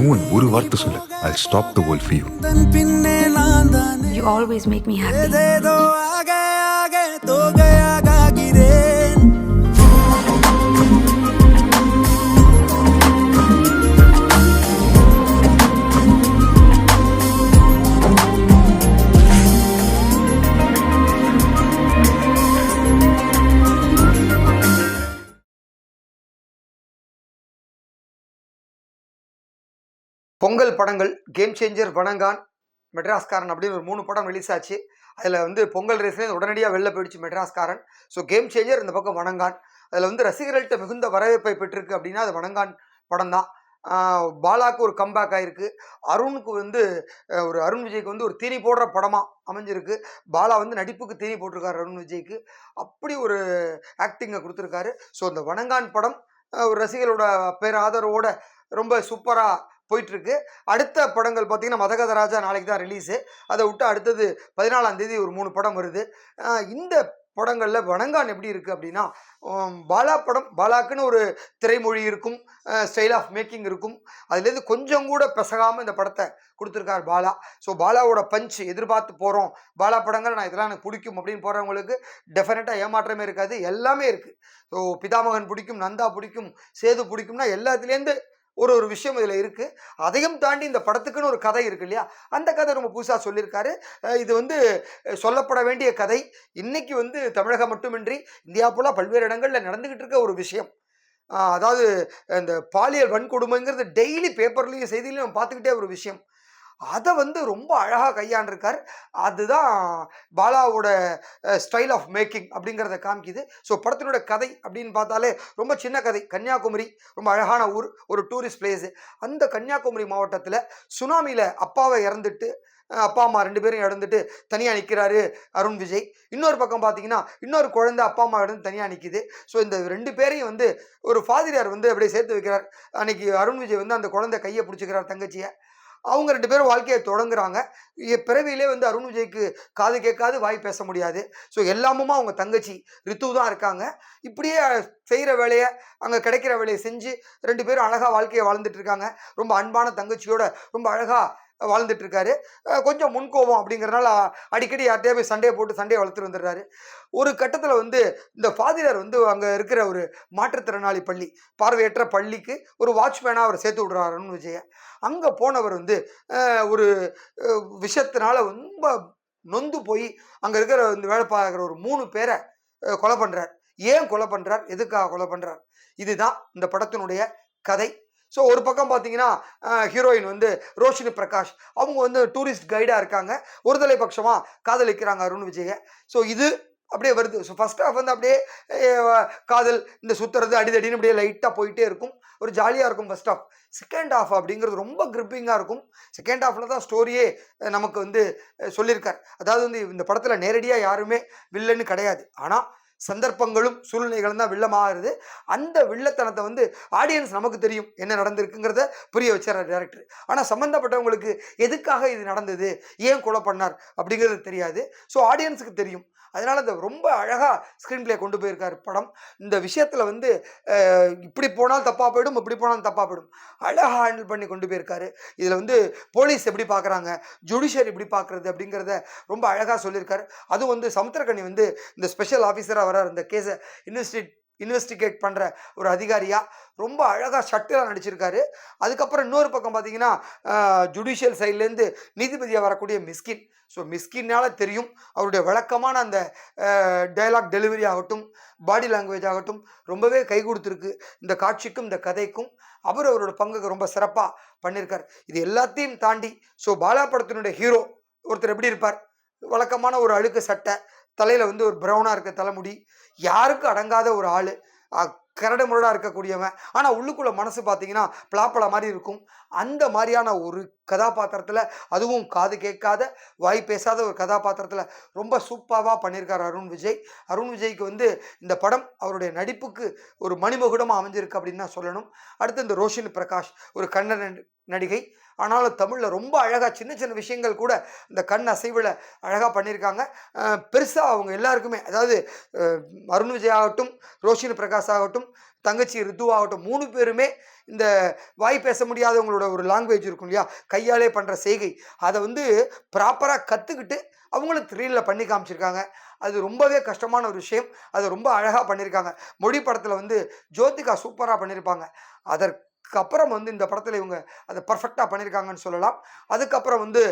மூவன் ஒரு வார்த்தை சொல்லு. I stop the world for you தன் பின்னே நான் தானே. You always make me happy. Pongal படங்கள் கேம் சேஞ்சர் வணங்கான் மெட்ராஸ்காரன் அப்படின்னு ஒரு மூணு படம் ரிலீஸ் ஆச்சு. அதில் வந்து பொங்கல் ரேஸ்லேயே உடனடியாக வெளில போயிடுச்சு மெட்ராஸ்காரன். ஸோ கேம் சேஞ்சர் இந்த பக்கம் வணங்கான் அதில் வந்து ரசிகர்கள்ட்ட மிகுந்த வரவேற்பை பெற்றிருக்கு அப்படின்னா அது வணங்கான் படம் தான். பாலாக்கு ஒரு கம்பேக் ஆகிருக்கு அருணுக்கு வந்து ஒரு அருண் விஜய்க்கு வந்து ஒரு தீனி போடுற படமாக அமைஞ்சிருக்கு. பாலா வந்து நடிப்புக்கு தீனி போட்டிருக்காரு அருண் விஜய்க்கு. அப்படி ஒரு ஆக்டிங்கை கொடுத்துருக்காரு. ஸோ அந்த வணங்கான் படம் ஒரு ரசிகர்களோட பேர் ஆதரவோட ரொம்ப சூப்பராக போயிட்டுருக்கு. அடுத்த படங்கள் பார்த்தீங்கன்னா மதகதராஜா நாளைக்கு தான் ரிலீஸு அதை விட்டு அடுத்தது பதினாலாம் தேதி ஒரு மூணு படம் வருது. இந்த படங்களில் வணங்கான் எப்படி இருக்குது அப்படின்னா பாலா படம் பாலாக்குன்னு ஒரு திரைமொழி இருக்கும் ஸ்டைல் ஆஃப் மேக்கிங் இருக்கும். அதுலேருந்து கொஞ்சம் கூட பெசகாமல் இந்த படத்தை கொடுத்துருக்கார் பாலா. ஸோ பாலாவோட பஞ்ச் எதிர்பார்த்து போகிறோம் பாலா படங்கள் நான் இதெல்லாம் எனக்கு பிடிக்கும் அப்படின்னு போகிறவங்களுக்கு டெஃபினட்டாக ஏமாற்றமே இருக்காது. எல்லாமே இருக்குது ஸோ பிதாமகன் பிடிக்கும் நந்தா பிடிக்கும் சேது பிடிக்கும்னா எல்லாத்துலேருந்து ஒரு ஒரு விஷயம் இதில் இருக்குது அதையும் தாண்டி இந்த படத்துக்குன்னு ஒரு கதை இருக்கு இல்லையா? அந்த கதை ரொம்ப புதுசாக சொல்லியிருக்காரு. இது வந்து சொல்லப்பட வேண்டிய கதை. இன்னைக்கு வந்து தமிழகம் மட்டுமின்றி இந்தியா போல பல்வேறு இடங்களில் நடந்துக்கிட்டு இருக்க ஒரு விஷயம். அதாவது இந்த பாலியல் வன்கொடுமைங்கிறது டெய்லி பேப்பர்லேயும் செய்திலையும் நம்ம பார்த்துக்கிட்டே ஒரு விஷயம். அதை வந்து ரொம்ப அழகாக கையாண்டிருக்கார். அதுதான் பாலாவோட ஸ்டைல் ஆஃப் மேக்கிங் அப்படிங்கிறத காமிக்குது. ஸோ படத்தினோட கதை அப்படின்னு பார்த்தாலே ரொம்ப சின்ன கதை. கன்னியாகுமரி ரொம்ப அழகான ஊர் ஒரு டூரிஸ்ட் பிளேஸு அந்த கன்னியாகுமரி மாவட்டத்தில் சுனாமியில் அப்பாவை இறந்துட்டு அப்பா அம்மா ரெண்டு பேரும் இறந்துட்டு தனியாக நிற்கிறாரு அருண் விஜய். இன்னொரு பக்கம் பார்த்தீங்கன்னா இன்னொரு குழந்தை அப்பா அம்மா இருந்து தனியாக நிற்கிது ஸோ இந்த ரெண்டு பேரையும் வந்து ஒரு ஃபாதிரியார் வந்து அப்படியே சேர்த்து வைக்கிறார். அன்னைக்கு அருண் விஜய் வந்து அந்த குழந்தை கையை பிடிச்சிக்கிறார் தங்கச்சியை. அவங்க ரெண்டு பேரும் வாழ்க்கையை தொடங்குறாங்க. பிறவியிலே வந்து அருண் விஜய்க்கு காது கேட்காது வாய் பேச முடியாது. ஸோ எல்லாமும் அவங்க தங்கச்சி ரித்து தான் இருக்காங்க. இப்படியே செய்கிற வேலையை அங்கே கிடைக்கிற வேலையை செஞ்சு ரெண்டு பேரும் அழகாக வாழ்க்கையை வாழ்ந்துட்டு இருக்காங்க. ரொம்ப அன்பான தங்கச்சியோட ரொம்ப அழகாக வாழ்ந்துட்டு இருக்காரு கொஞ்சம் முன்கோபம் அப்படிங்கிறனால அடிக்கடி யார்கிட்டயே போய் சண்டையை போட்டு சண்டையை வளர்த்துட்டு வந்துடுறாரு. ஒரு கட்டத்தில் வந்து இந்த ஃபாதிரார் வந்து அங்கே இருக்கிற ஒரு மாற்றுத்திறனாளி பள்ளி பார்வையற்ற பள்ளிக்கு ஒரு வாட்ச்மேனாக அவர் சேர்த்து விடுறாருன்னு விஜய அங்கே போனவர் வந்து ஒரு அஹ், விஷயத்தினால ரொம்ப நொந்து போய் அங்கே இருக்கிற இந்த வேலை பார்க்குற ஒரு மூணு பேரை கொலை பண்ணுறார் ஏன் கொலை பண்ணுறார் எதுக்காக கொலை பண்ணுறார் இதுதான் இந்த படத்தினுடைய கதை. ஸோ ஒரு பக்கம் பார்த்தீங்கன்னா ஹீரோயின் வந்து ரோஷினி பிரகாஷ். அவங்க வந்து டூரிஸ்ட் கைடாக இருக்காங்க. ஒருதலை பட்சமாக காதலிக்கிறாங்க அருண் விஜயை ஸோ இது அப்படியே வருது. ஸோ ஃபஸ்ட் ஹாஃப் வந்து அப்படியே காதல் இந்த சுற்றுறது அடிதடின்னு அப்படியே லைட்டாக போயிட்டே இருக்கும். ஒரு ஜாலியாக இருக்கும் ஃபஸ்ட் ஹாஃப் செகண்ட் ஹாஃப் அப்படிங்கிறது ரொம்ப கிரிப்பிங்காக இருக்கும். செகண்ட் ஹாஃபில் தான் ஸ்டோரியே நமக்கு வந்து சொல்லியிருக்கார். அதாவது வந்து இந்த படத்தில் நேரடியாக யாருமே வில்லன்னு கிடையாது. ஆனால் சந்தர்ப்பங்களும் சூழ்நிலைகளும் தான் வில்லமாகிறது அந்த வில்லத்தனத்தை வந்து ஆடியன்ஸ் நமக்கு தெரியும் என்ன நடந்திருக்குங்கிறத புரிய வச்சார் டேரக்டர் ஆனால் சம்மந்தப்பட்டவங்களுக்கு எதுக்காக இது நடந்தது? ஏன் கொலை பண்ணார்? அப்படிங்கிறது தெரியாது. ஸோ ஆடியன்ஸுக்கு தெரியும். அதனால் அந்த ரொம்ப அழகாக ஸ்க்ரீன் பிளே கொண்டு போயிருக்கார் படம். இந்த விஷயத்தில் வந்து இப்படி போனால் தப்பாக போயிடும் இப்படி போனால் தப்பாக போயிடும். அழகாக ஹேண்டில் பண்ணி கொண்டு போயிருக்காரு. இதில் வந்து போலீஸ் எப்படி பார்க்குறாங்க ஜுடிஷியர் எப்படி பார்க்குறது அப்படிங்கிறத ரொம்ப அழகாக சொல்லியிருக்காரு. அதுவும் வந்து சமுத்திரக்கனி வந்து இந்த ஸ்பெஷல் ஆஃபீஸராக வரார் இந்த கேஸை இன்வெஸ்டிகேட் இன்வெஸ்டிகேட் பண்ணுற ஒரு அதிகாரியாக ரொம்ப அழகாக ஷட்டிலாக நடிச்சிருக்காரு. அதுக்கப்புறம் இன்னொரு பக்கம் பார்த்தீங்கன்னா ஜுடிஷியல் சைட்லேருந்து நீதிபதியாக வரக்கூடிய மிஸ்கின். ஸோ மிஸ்கின்னால தெரியும் அவருடைய வழக்கமான அந்த டயலாக் டெலிவரி ஆகட்டும் பாடி லாங்குவேஜ் ஆகட்டும் ரொம்பவே கை கொடுத்துருக்கு. இந்த காட்சிக்கும் இந்த கதைக்கும் அவர் அவரோட பங்குக்கு ரொம்ப சிறப்பாக பண்ணியிருக்கார் இது எல்லாத்தையும் தாண்டி ஸோ பாலா படத்தினுடைய ஹீரோ ஒருத்தர் எப்படி இருப்பார்? வழக்கமான ஒரு அழுக்கு சட்டை தலையில் வந்து ஒரு ப்ரௌனாக இருக்க தலைமுடி யாருக்கும் அடங்காத ஒரு ஆள். கரடு முரடாக இருக்கக்கூடியவன் ஆனால் உள்ளுக்குள்ள மனசு பார்த்தீங்கன்னா பலாப்பழ மாதிரி இருக்கும். அந்த மாதிரியான ஒரு கதாபாத்திரத்தில் அதுவும் காது கேட்காத வாய் பேசாத ஒரு கதாபாத்திரத்தில் ரொம்ப சூப்பராக பண்ணியிருக்கார் அருண் விஜய். அருண் விஜய்க்கு வந்து இந்த படம் அவருடைய நடிப்புக்கு ஒரு மணிமகுடமாக அமைஞ்சிருக்கு அப்படின்னு தான் சொல்லணும். அடுத்து இந்த ரோஷினி பிரகாஷ் ஒரு கண்ணன் நடிகை. ஆனாலும் தமிழில் ரொம்ப அழகாக சின்ன சின்ன விஷயங்கள் கூட இந்த கண் அசைவில் அழகாக பண்ணியிருக்காங்க பெருசாக அவங்க எல்லாருக்குமே அதாவது அருண் விஜய் ஆகட்டும் ரோஷினி பிரகாஷ் ஆகட்டும் தங்கச்சி ரித்துவாகட்டும் மூணு பேருமே இந்த வாய் பேச முடியாதவங்களோட ஒரு லாங்குவேஜ் இருக்கும் இல்லையா? கையாலே பண்ணுற செய்கை. அதை வந்து ப்ராப்பராக கற்றுக்கிட்டு அவங்களும் த்ரீலில் பண்ணி காமிச்சிருக்காங்க. அது ரொம்பவே கஷ்டமான ஒரு விஷயம். அது ரொம்ப அழகாக பண்ணியிருக்காங்க மொழி படத்தில் வந்து ஜோதிகா சூப்பராக பண்ணியிருப்பாங்க அதற்கப்புறம் வந்து இந்த படத்தில் இவங்க அதை பர்ஃபெக்டாக பண்ணியிருக்காங்கன்னு சொல்லலாம். அதுக்கப்புறம் வந்து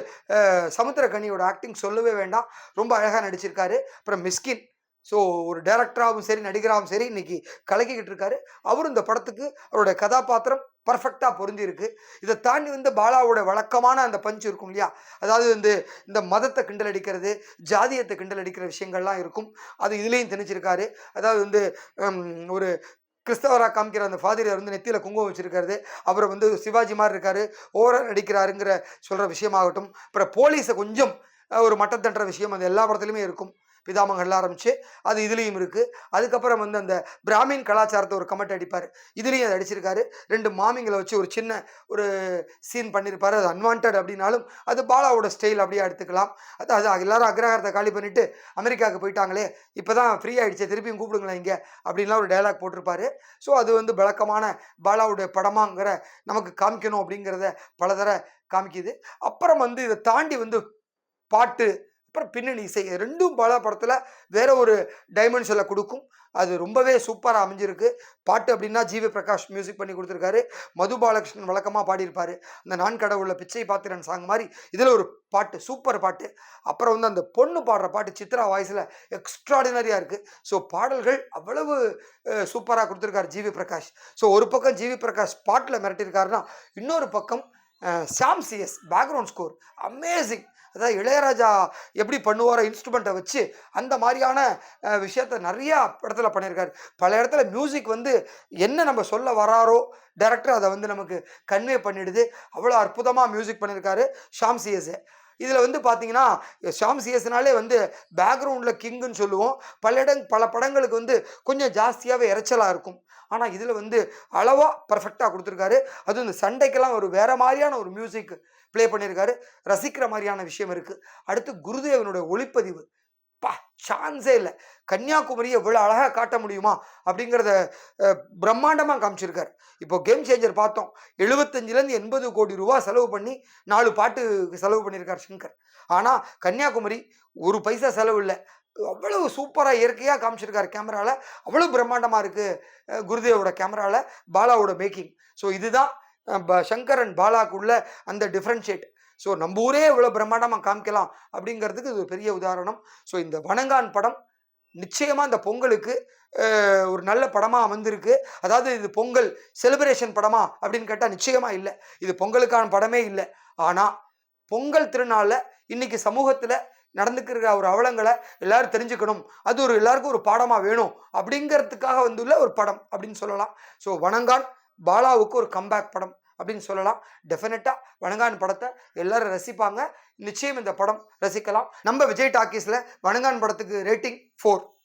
சமுத்திரகனியோட ஆக்டிங் சொல்லவே வேண்டாம். ரொம்ப அழகாக நடிச்சிருக்காரு. அப்புறம் மிஸ்கின். ஸோ ஒரு டேரக்டராகவும் சரி நடிகராகவும் சரி இன்னைக்கு கலக்கிக்கிட்டு இருக்காரு. அவரும் இந்த படத்துக்கு அவருடைய கதாபாத்திரம் பர்ஃபெக்டாக பொருந்திருக்கு இதை தாண்டி வந்து பாலாவோட வழக்கமான அந்த பஞ்ச் இருக்கும் இல்லையா? அதாவது வந்து இந்த மதத்தை கிண்டல் அடிக்கிறது ஜாதியத்தை கிண்டல் அடிக்கிற விஷயங்கள்லாம் இருக்கும். அது இதுலேயும் திணிச்சிருக்காரு. அதாவது வந்து ஒரு கிறிஸ்தவராக காமிக்கிற அந்த ஃபாதிரியார் வந்து நெத்தியில் குங்குமம் வச்சிருக்காரு அவர் வந்து சிவாஜி மாதிரி இருக்காரு. ஓர நடிக்கிறாருங்கிற சொல்கிற விஷயமாகட்டும். அப்புறம் போலீஸை கொஞ்சம் ஒரு மட்டத்தட்டுற விஷயம். அது எல்லா படத்துலையுமே இருக்கும். பிதாமகள்ல ஆரம்பிச்சு அது இதுலேயும் இருக்குது அதுக்கப்புறம் வந்து அந்த பிராமின் கலாச்சாரத்தை ஒரு கமெண்ட் அடிப்பார். இதுலேயும் அதை அடிச்சிருக்காரு. ரெண்டு மாமிங்களை வச்சு ஒரு சின்ன ஒரு சீன் பண்ணியிருப்பார் அது அன்வான்ட் அப்படின்னாலும் அது பாலாவோட ஸ்டைல் அப்படியே எடுத்துக்கலாம். அது அது எல்லாரும் அக்ரஹாரத்தை காலி பண்ணிட்டு அமெரிக்காவுக்கு போயிட்டாங்களே இப்போ தான் ஃப்ரீ ஆகிடுச்சு திருப்பியும் கூப்பிடுங்களேன் இங்கே அப்படின்லாம் ஒரு டைலாக் போட்டிருப்பாரு. ஸோ அது வந்து விளக்கமான பாலாவுடைய படமாங்கிற நமக்கு காமிக்கணும் அப்படிங்கிறத பலதர காமிக்குது. அப்புறம் வந்து இதை தாண்டி வந்து பாட்டு அப்புறம் பின்னணி இசை. ரெண்டும் பல படத்தில் வேற ஒரு டைமென்ஷனில் கொடுக்கும். அது ரொம்பவே சூப்பராக அமைஞ்சிருக்கு. பாட்டு அப்படின்னா ஜிவி பிரகாஷ் மியூசிக் பண்ணி கொடுத்துருக்காரு. மது பாலகிருஷ்ணன் வழக்கமாக பாடியிருப்பார். அந்த நான் கடவுளில் பிச்சை பாத்திரன் சாங் மாதிரி இதில் ஒரு பாட்டு சூப்பர் பாட்டு. அப்புறம் வந்து அந்த பொண்ணு பாடுற பாட்டு சித்ரா வாய்ஸில் எக்ஸ்ட்ராடினரியாக இருக்குது ஸோ பாடல்கள் அவ்வளவு சூப்பராக கொடுத்துருக்காரு ஜிவி பிரகாஷ். ஸோ ஒரு பக்கம் ஜிவி பிரகாஷ் பாட்டில் மிரட்டியிருக்காருன்னா இன்னொரு பக்கம் அஹ், Sam CS background score amazing அதாவது இளையராஜா எப்படி பண்ணுவாரோ இன்ஸ்ட்ருமெண்ட்டை வச்சு அந்த மாதிரியான விஷயத்த நிறையா இடத்துல பண்ணியிருக்காரு. பல இடத்துல மியூசிக் வந்து என்ன நம்ம சொல்ல வராரோ டேரக்டர் அதை வந்து நமக்கு கன்வே பண்ணிடுது. அவ்வளோ அற்புதமாக மியூசிக் பண்ணியிருக்காரு. ஷாம் இதில் வந்து பார்த்தீங்கன்னா ஷாம் சிஎஸ்னாலே வந்து பேக்ரவுண்டில் கிங்குன்னு சொல்லுவோம். பல இடங் பல படங்களுக்கு வந்து கொஞ்சம் ஜாஸ்தியாகவே இறைச்சலாக இருக்கும். ஆனால் இதில் வந்து அளவாக பர்ஃபெக்டாக கொடுத்துருக்காரு. அதுவும் இந்த சண்டைக்கெல்லாம் ஒரு வேறு மாதிரியான ஒரு மியூசிக் ப்ளே பண்ணியிருக்காரு ரசிக்கிற மாதிரியான விஷயம் இருக்குது அடுத்து குருதேவனுடைய ஒளிப்பதிவு. பா சான்ஸே இல்லை. கன்னியாகுமரியை இவ்வளோ அழகாக காட்ட முடியுமா? அப்படிங்கிறத பிரம்மாண்டமாக காமிச்சிருக்கார். இப்போ கேம் சேஞ்சர் பார்த்தோம். எழுபத்தஞ்சிலேருந்து எண்பது கோடி ரூபா செலவு பண்ணி நாலு பாட்டு செலவு பண்ணியிருக்கார் சங்கர். ஆனால் கன்னியாகுமரி ஒரு பைசா செலவு இல்லை. அவ்வளவு சூப்பராக இயற்கையாக காமிச்சிருக்கார் கேமராவில் அவ்வளோ பிரம்மாண்டமாக இருக்குது குருதேவோட கேமராவில் பாலாவோட மேக்கிங் ஸோ இதுதான் ப- சங்கர் அண்ட் பாலாக்குள்ள அந்த டிஃப்ரென்ஷியேட் ஸோ நம்ம ஊரே இவ்வளோ பிரம்மாண்டமாக காமிக்கலாம் அப்படிங்கிறதுக்கு இது ஒரு பெரிய உதாரணம். ஸோ இந்த வணங்கான் படம் நிச்சயமாக இந்த பொங்கலுக்கு ஒரு நல்ல படமாக அமைந்திருக்கு. அதாவது இது பொங்கல் செலிப்ரேஷன் படமா அப்படின்னு கேட்டால் நிச்சயமாக இல்லை. இது பொங்கலுக்கான படமே இல்லை. ஆனால் பொங்கல் திருநாளில் இன்னைக்கு சமூகத்தில் நடந்துக்கிற ஒரு அவலங்களை எல்லாரும் தெரிஞ்சுக்கணும். அது ஒரு எல்லாருக்கும் ஒரு பாடமாக வேணும் அப்படிங்கிறதுக்காக வந்துள்ள ஒரு படம் அப்படின்னு சொல்லலாம். ஸோ வணங்கான் பாலாவுக்கு ஒரு கம்பேக் படம். அப்படின்னு சொல்லலாம். டெஃபினட்டாக வணங்கான் படத்தை எல்லாரும் ரசிப்பாங்க. நிச்சயம் இந்த படம் ரசிக்கலாம். நம்ம விஜய் டாக்கீஸில் வணங்கான் படத்துக்கு ரேட்டிங் ஃபோர்